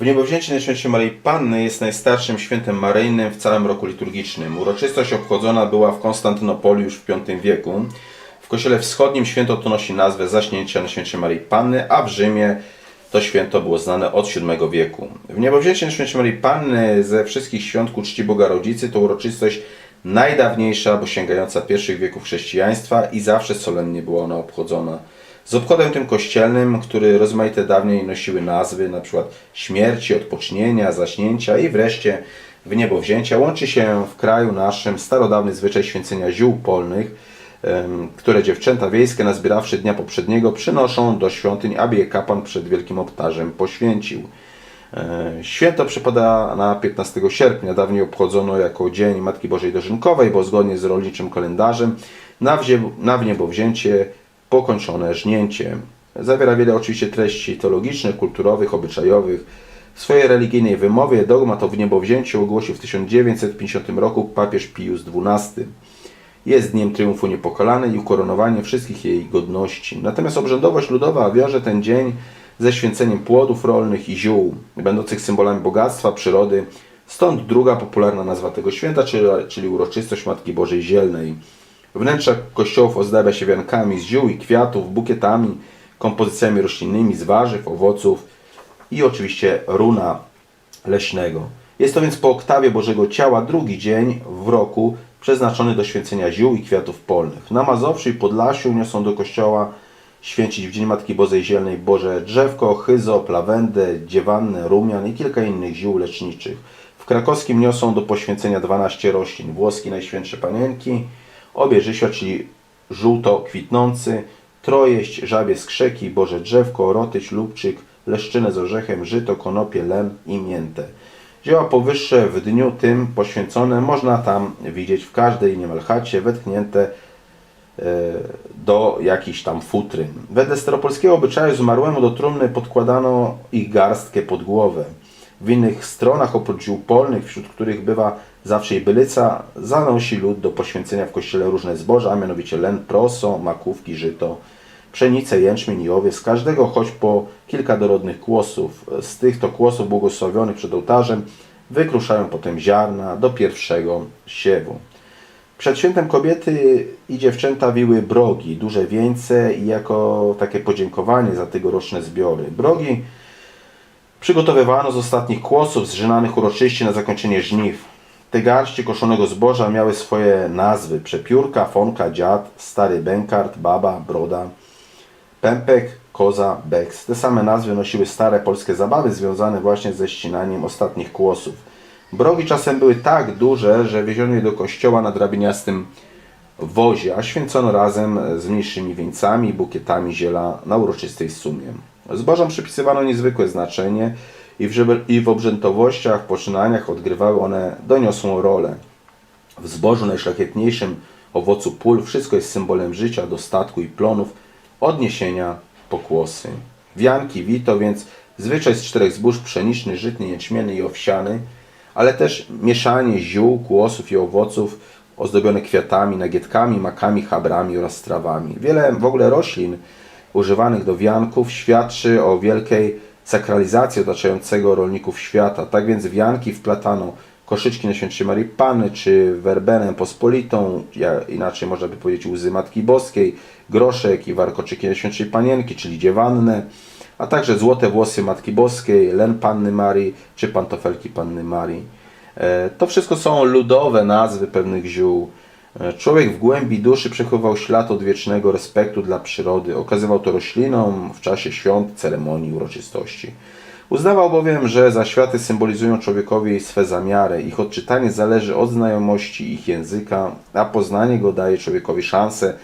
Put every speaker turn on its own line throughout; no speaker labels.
W niebowzięcie Najświętszej Maryi Panny jest najstarszym świętem maryjnym w całym roku liturgicznym. Uroczystość obchodzona była w Konstantynopolii już w V wieku. W kościele wschodnim święto to nosi nazwę Zaśnięcia Najświętszej Maryi Panny, a w Rzymie to święto było znane od VII wieku. W niebowzięcie Najświętszej Maryi Panny ze wszystkich świąt czci Boga Rodzicy to uroczystość najdawniejsza, bo sięgająca pierwszych wieków chrześcijaństwa i zawsze solennie była ona obchodzona. Z obchodem tym kościelnym, który rozmaite dawniej nosiły nazwy, np. śmierci, odpocznienia, zaśnięcia i wreszcie w łączy się w kraju naszym starodawny zwyczaj święcenia ziół polnych, które dziewczęta wiejskie nazbierawszy dnia poprzedniego przynoszą do świątyń, aby je kapłan przed wielkim ołtarzem poświęcił. E, Święto przypada na 15 sierpnia. Dawniej obchodzono jako Dzień Matki Bożej Dożynkowej, bo zgodnie z rolniczym kalendarzem na, wzie- na wniebowzięcie pokończone żnięcie. Zawiera wiele oczywiście treści teologicznych, kulturowych, obyczajowych. W swojej religijnej wymowie dogmat o wniebowzięciu ogłosił w 1950 roku papież Pius XII jest dniem triumfu niepokalanej i ukoronowanie wszystkich jej godności. Natomiast obrzędowość ludowa wiąże ten dzień ze święceniem płodów rolnych i ziół, będących symbolami bogactwa, przyrody. Stąd druga popularna nazwa tego święta, czyli uroczystość Matki Bożej Zielnej. Wnętrza kościołów ozdabia się wiankami z ziół i kwiatów, bukietami, kompozycjami roślinnymi z warzyw, owoców i oczywiście runa leśnego. Jest to więc po oktawie Bożego Ciała drugi dzień w roku przeznaczony do święcenia ziół i kwiatów polnych. Na Mazowszu i Podlasiu niosą do kościoła święcić w Dzień Matki Bożej Zielnej Boże drzewko, chyzop, lawendę, dziewannę, rumian i kilka innych ziół leczniczych. W krakowskim niosą do poświęcenia 12 roślin. Włoski Najświętsze Panienki, obieżysia, czyli żółto kwitnący, trojeść, żabie skrzeki, Boże drzewko, rotyć, lubczyk, leszczynę z orzechem, żyto, konopie, lem i miętę. Dzieła powyższe w dniu tym poświęcone można tam widzieć w każdej niemal chacie wetknięte e, do jakiejś tam futry. Wedle staropolskiego obyczaju zmarłemu do trumny podkładano ich garstkę pod głowę. W innych stronach oprócz ziół polnych, wśród których bywa zawsze i bylica, zanosi lud do poświęcenia w kościele różne zboża, a mianowicie len, proso, makówki, żyto, pszenicę, jęczmień i owiec, każdego choć po kilka dorodnych kłosów. Z tych to kłosów błogosławionych przed ołtarzem wykruszają potem ziarna do pierwszego siewu. Przed świętem kobiety i dziewczęta wiły brogi, duże wieńce i jako takie podziękowanie za tegoroczne zbiory. Brogi przygotowywano z ostatnich kłosów zżynanych uroczyście na zakończenie żniw. Te garści koszonego zboża miały swoje nazwy. Przepiórka, fonka, dziad, stary bękart, baba, broda, pępek, koza, beks. Te same nazwy nosiły stare polskie zabawy związane właśnie ze ścinaniem ostatnich kłosów. Brogi czasem były tak duże, że wieziono je do kościoła na drabiniastym wozie, a święcono razem z mniejszymi wieńcami i bukietami ziela na uroczystej sumie. Zbożom przypisywano niezwykłe znaczenie i w, obrzętowościach, poczynaniach odgrywały one doniosłą rolę. W zbożu najszlachetniejszym owocu pól wszystko jest symbolem życia, dostatku i plonów, odniesienia, pokłosy. Wianki, wito, więc zwyczaj z czterech zbóż pszeniczny, żytny, jęczmienny i owsiany, ale też mieszanie ziół, kłosów i owoców ozdobione kwiatami, nagietkami, makami, chabrami oraz trawami. Wiele w ogóle roślin używanych do wianków świadczy o wielkiej sakralizacji otaczającego rolników świata. Tak więc wianki wplatano koszyczki Najświętszej Marii Panny, czy werbenę pospolitą, inaczej można by powiedzieć łzy Matki Boskiej, groszek i warkoczyki Najświętszej Panienki, czyli dziewannę, a także złote włosy Matki Boskiej, len Panny Marii, czy pantofelki Panny Marii. E, To wszystko są ludowe nazwy pewnych ziół. E, Człowiek w głębi duszy przechowywał ślad odwiecznego respektu dla przyrody. Okazywał to roślinom w czasie świąt, ceremonii, uroczystości. Uznawał bowiem, że zaświaty symbolizują człowiekowi swe zamiary. Ich odczytanie zależy od znajomości ich języka, a poznanie go daje człowiekowi szansę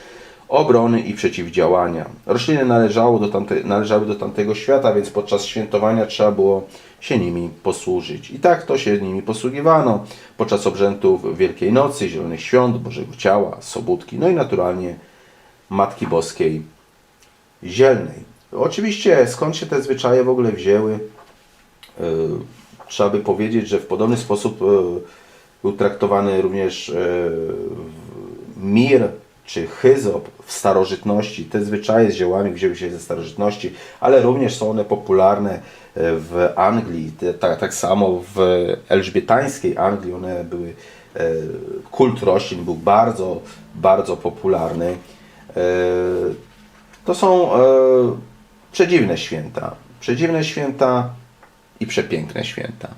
obrony i przeciwdziałania. Rośliny należało do tamte, należały do tamtego świata, więc podczas świętowania trzeba było się nimi posłużyć. I tak to się nimi posługiwano podczas obrzędów Wielkiej Nocy, Zielonych Świąt, Bożego Ciała, Sobótki, no i naturalnie Matki Boskiej Zielnej. Oczywiście skąd się te zwyczaje w ogóle wzięły? Yy, Trzeba by powiedzieć, że w podobny sposób yy, był traktowany również yy, mir czy hyzop w starożytności. Te zwyczaje z ziołami wzięły się ze starożytności, ale również są one popularne e, w Anglii, tak, tak samo w elżbietańskiej Anglii one były, e, kult roślin był bardzo, bardzo popularny. E, To są przedziwne święta. Przedziwne święta i przepiękne święta.